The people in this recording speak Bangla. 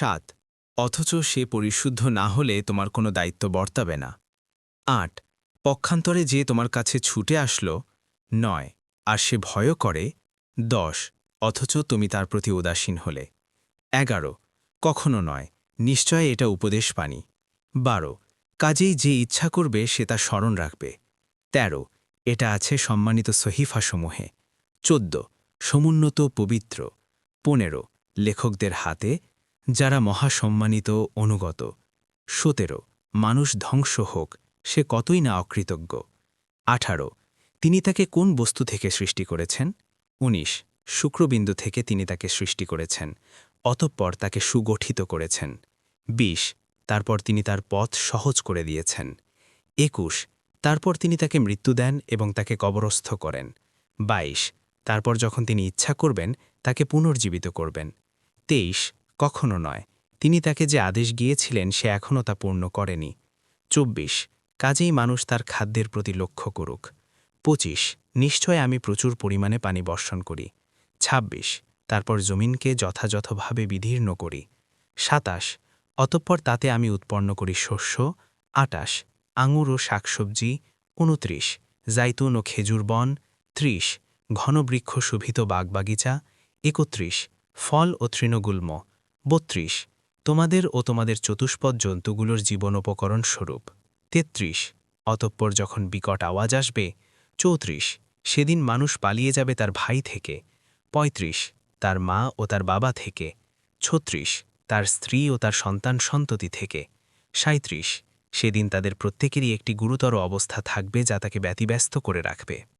সাত, অথচ সে পরিশুদ্ধ না হলে তোমার কোনো দায়িত্ব বর্তাবে না। আট, পক্ষান্তরে যে তোমার কাছে ছুটে আসলো, নয়, আর সে ভয়ও করে, দশ, অথচ তুমি তার প্রতি উদাসীন হলে। এগারো, কখনো নয়, নিশ্চয় এটা উপদেশ পানি। বারো, কাজেই যে ইচ্ছা করবে সে তা স্মরণ রাখবে। ১৩ এটা আছে সম্মানিত সহিফাসমূহে। চোদ্দ, সমুন্নত পবিত্র। পনেরো, লেখকদের হাতে যারা মহাসম্মানিত, অনুগত। সতেরো, মানুষ ধ্বংস হোক, সে কতই না অকৃতজ্ঞ। আঠারো, তিনি তাকে কোন বস্তু থেকে সৃষ্টি করেছেন? ১৯ শুক্রবিন্দু থেকে তিনি তাকে সৃষ্টি করেছেন, অতঃপর তাকে সুগঠিত করেছেন। ২০ তারপর তিনি তার পথ সহজ করে দিয়েছেন। একুশ, তারপর তিনি তাকে মৃত্যু দেন এবং তাকে কবরস্থ করেন। ২২ তারপর যখন তিনি ইচ্ছা করবেন, তাকে পুনর্জীবিত করবেন। ২৩ কখনো নয়। তিনি তাকে যে আদেশ গিয়েছিলেন সে এখনও তা পূর্ণ করেনি। ২৪ কাজেই মানুষ তার খাদ্যের প্রতি লক্ষ্য করুক। ২৫ নিশ্চয় আমি প্রচুর পরিমাণে পানি বর্ষণ করি। ২৬ তারপর জমিনকে যথাযথভাবে বিদীর্ণ করি। সাতাশ। অতঃপর তাতে আমি উৎপন্ন করি শস্য। আটাশ। আঙুর ও শাকসবজি। উনত্রিশ। জাইতুন ও খেজুর বন। ত্রিশ। ঘনবৃক্ষ শোভিত বাগবাগিচা। একত্রিশ। ফল ও তৃণগুল্ম। বত্রিশ। তোমাদের ও তোমাদের চতুষ্পদ জন্তুগুলোর জীবনোপকরণ স্বরূপ। তেত্রিশ। অতঃপর যখন বিকট আওয়াজ আসবে, চৌত্রিশ। সেদিন মানুষ পালিয়ে যাবে তার ভাই থেকে। ৩৫ তার মা ও তার বাবা থেকে। ছত্রিশ। তার স্ত্রী ও তার সন্তান সন্ততি থেকে। সাঁত্রিশ সেদিন তাদের প্রত্যেকেরই একটি গুরুতর অবস্থা থাকবে যা তাকে ব্যতিব্যস্ত করে রাখবে।